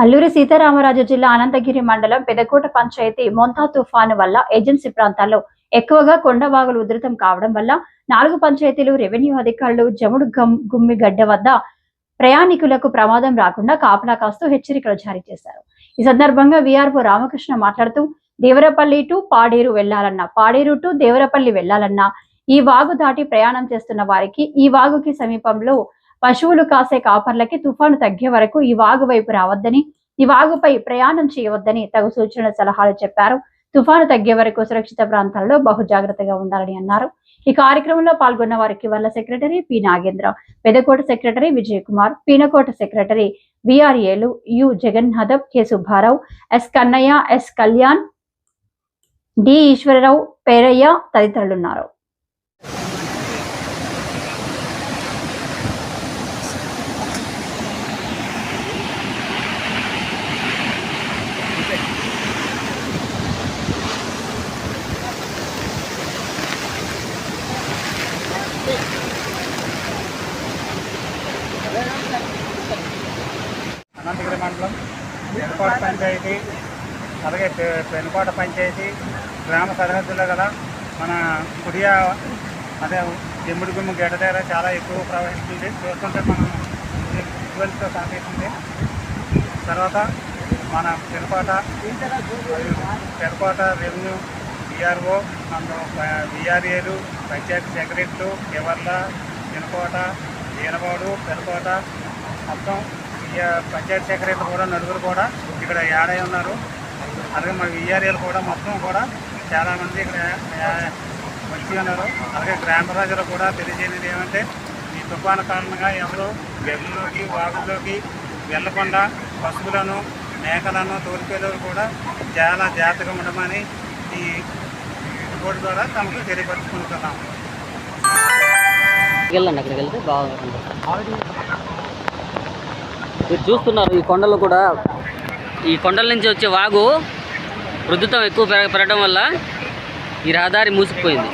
అల్లూరి సీతారామరాజు జిల్లా అనంతగిరి మండలం పెదకోట పంచాయతీ మొంతా తుఫాను వల్ల ఏజెన్సీ ప్రాంతాల్లో ఎక్కువగా కొండవాగులు ఉధృతం కావడం వల్ల నాలుగు పంచాయతీలు రెవెన్యూ అధికారులు జముడు గుమ్మి గుమ్మిగడ్డ వద్ద ప్రయాణికులకు ప్రమాదం రాకుండా కాపలా కాస్తూ హెచ్చరికలు జారీ చేశారు. ఈ సందర్భంగా విఆర్ఓ రామకృష్ణ మాట్లాడుతూ దేవరపల్లి టు పాడేరు వెళ్ళాలన్నా పాడేరు టు దేవరపల్లి వెళ్ళాలన్నా ఈ వాగు దాటి ప్రయాణం చేస్తున్న వారికి ఈ వాగుకి సమీపంలో పశువులు కాసే కాపర్లకి తుఫాను తగ్గే వరకు ఈ వాగు వైపు రావద్దని ఈ వాగుపై ప్రయాణం చేయవద్దని తగు సూచన సలహాలు చెప్పారు. తుఫాను తగ్గే వరకు సురక్షిత ప్రాంతాల్లో బహు జాగ్రత్తగా ఉండాలని అన్నారు. ఈ కార్యక్రమంలో పాల్గొన్న వారికి వల్ల secretary P. Nagendra Pedakota secretary Vijay Kumar Peenakota secretary విఆర్ఏలు U. Jagannatham K. Subbarao S. Kannaiah S. Kalyan D. Eswararao Peraiah తదితరులున్నారు Ananthagiri మండలం పెనుకోట పంచాయతీ అలాగే పె- పెనుకోట పంచాయతీ గ్రామ సరిహద్దులో కదా. మన కుడియా అదే ఎమ్మిడి గుమ్మ గడ్డ దగ్గర చాలా ఎక్కువ ప్రవహిస్తుంది. చూస్తుంటే మనం విజువల్స్తో కనిపిస్తుంది తర్వాత మన పెనుకోట పెనుకోట రెవెన్యూ విఆర్ఓ అందు విఆర్ఏలు పంచాయతీ సెక్రటరీలు ఎవర్ల పెనుకోట ఈనబాడు పెనుకోట మొత్తం పంచాయతీ సెక్రటరీలు కూడా నలుగురు కూడా ఇక్కడ యాడ్ అయి ఉన్నారు. అలాగే మా విఆర్ఏలు కూడా మొత్తం కూడా చాలామంది ఇక్కడ వచ్చి ఉన్నారు. అలాగే గ్రామ ప్రజలు కూడా తెలియజేయనిది ఏమంటే ఈ తుఫాను కారణంగా ఎవరు గదిలోకి వాగుల్లోకి వెళ్ళకుండా పశువులను మేకలను తోలిపేదలు కూడా చాలా జాగ్రత్తగా ఉండమని ఈ రిపోర్ట్ ద్వారా తమకు తెలియపరుచుకుంటున్నాము వెళ్ళండి అక్కడికి వెళ్తే బాగుంటుంది. మీరు చూస్తున్నారు ఈ కొండలు కూడా. ఈ కొండల నుంచి వచ్చే వాగు రుద్దుతం ఎక్కువ పెరగ పెరగడం వల్ల ఈ రహదారి మూసుకుపోయింది.